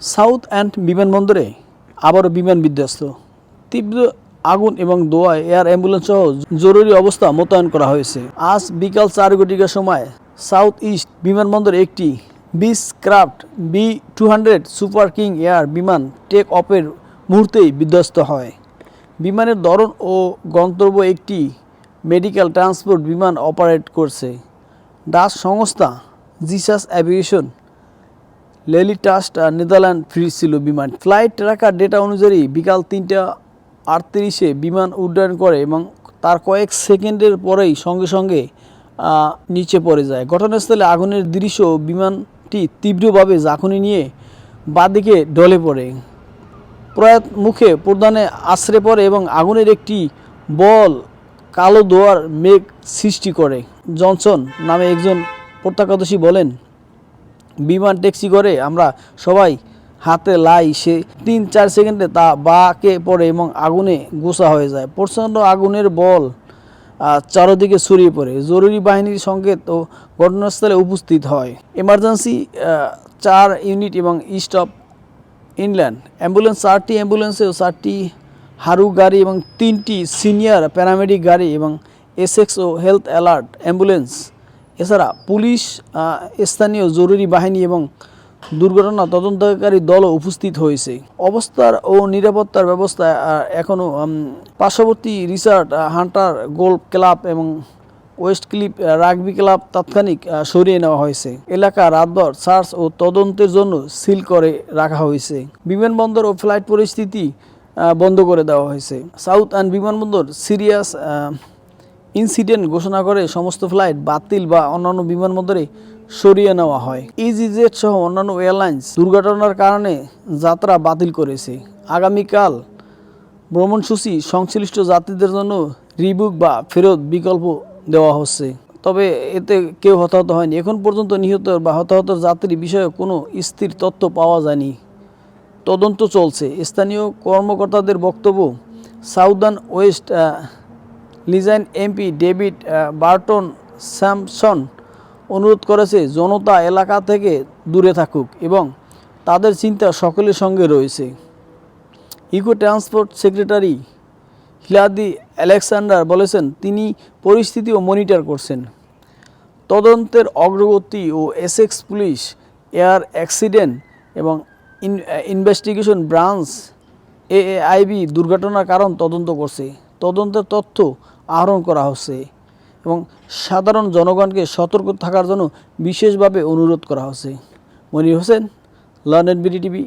South and বিমানবন্দরে আবারও বিমান বিধ্বস্ত। তীব্র আগুন এবং দোয়ায় এয়ার অ্যাম্বুলেন্স সহ জরুরি অবস্থা মোতায়েন করা হয়েছে। আজ বিকাল চার ঘটিকার সময় সাউথ ইস্ট বিমানবন্দরে একটি Beechcraft B two hundred super king air বিমান টেক অফের মুহূর্তেই বিধ্বস্ত হয়। বিমানের ধরন ও গন্তব্য একটি মেডিকেল ট্রান্সপোর্ট বিমান অপারেট করছে। ডাচ সংস্থা Zeusch aviation Lelystad Netherland ফিরছিল বিমান। ফ্লাইট ট্র্যাকার ডেটা অনুযায়ী বিকাল তিনটা আটত্রিশে বিমান উড্ডয়ন করে এবং তার কয়েক সেকেন্ডের পরেই সঙ্গে সঙ্গে নিচে পড়ে যায়। ঘটনাস্থলে আগুনের দৃশ্য বিমানটি তীব্রভাবে ঝাঁকুনি নিয়ে বাঁদিকে ঢলে পড়ে। প্রয়াত মুখে প্রদানে আশ্রে পড়ে এবং আগুনের একটি বল কালো দোয়ার মেঘ সৃষ্টি করে। জনসন নামে একজন প্রত্যক্ষদর্শী বলেন বিমান ট্যাক্সি করে আমরা সবাই হাতে লাই, সে তিন চার সেকেন্ডে তা বাঁকে পড়ে এবং আগুনে গোসা হয়ে যায়। প্রচণ্ড আগুনের বল চারোদিকে ছড়িয়ে পড়ে। জরুরি বাহিনীর সংকেত ও ঘটনাস্থলে উপস্থিত হয়। এমার্জেন্সি চার ইউনিট এবং ইস্ট অফ ইনল্যান্ড। অ্যাম্বুলেন্স, চারটি অ্যাম্বুলেন্সে ও চারটি হারু গাড়ি এবং তিনটি সিনিয়র প্যারামেডিক গাড়ি এবং এসএক্স ও হেলথ অ্যালার্ট অ্যাম্বুলেন্স এছাড়া পুলিশ স্থানীয় জরুরি বাহিনী এবং দুর্ঘটনা তদন্তকারী দলও উপস্থিত হয়েছে। অবস্থার ও নিরাপত্তার ব্যবস্থা এখনও পার্শ্ববর্তী রিসার্ট হান্টার গোল্ফ ক্লাব এবং ওয়েস্ট ক্লিপ রাগবি ক্লাব তাৎক্ষণিক সরিয়ে নেওয়া হয়েছে। এলাকা রাতভর সার্চ ও তদন্তের জন্য সিল করে রাখা হয়েছে। বিমানবন্দর ও ফ্লাইট পরিস্থিতি বন্ধ করে দেওয়া হয়েছে। সাউথ অ্যান্ড বিমানবন্দর, সিরিয়াস ইনসিডেন্ট ঘোষণা করে সমস্ত ফ্লাইট বাতিল বা অন্যান্য বিমানবন্দরে সরিয়ে নেওয়া হয়। ইজিজেট সহ অন্যান্য এয়ারলাইন্স দুর্ঘটনার কারণে যাত্রা বাতিল করেছে। আগামীকাল ভ্রমণসূচি সংশ্লিষ্ট যাত্রীদের জন্য রিবুক বা ফেরত বিকল্প দেওয়া হচ্ছে। তবে এতে কেউ হতাহত হয়নি। এখন পর্যন্ত নিহত বা হতাহত যাত্রী বিষয়ে কোনো স্থির তথ্য পাওয়া যায়নি। তদন্ত চলছে। স্থানীয় কর্মকর্তাদের বক্তব্য, সাউদার্ন ওয়েস্ট লিজাইন এমপি ডেভিড বার্টন স্যামসন অনুরোধ করেছে জনতা এলাকা থেকে দূরে থাকুক এবং তাদের চিন্তা সকলের সঙ্গে রয়েছে। ইকো ট্রান্সপোর্ট সেক্রেটারি হিলাদি আলেকসান্ডার বলেছেন, তিনি পরিস্থিতিও মনিটর করছেন। তদন্তের অগ্রগতি ও এসএক্স পুলিশ, এয়ার অ্যাক্সিডেন্ট এবং ইনভেস্টিগেশন ব্রাঞ্চ এআইবি দুর্ঘটনার কারণ তদন্ত করছে। তদন্তের তথ্য আহরণ করা হচ্ছে এবং সাধারণ জনগণকে সতর্ক থাকার জন্য বিশেষভাবে অনুরোধ করা হচ্ছে। Monir Hossain London BD TV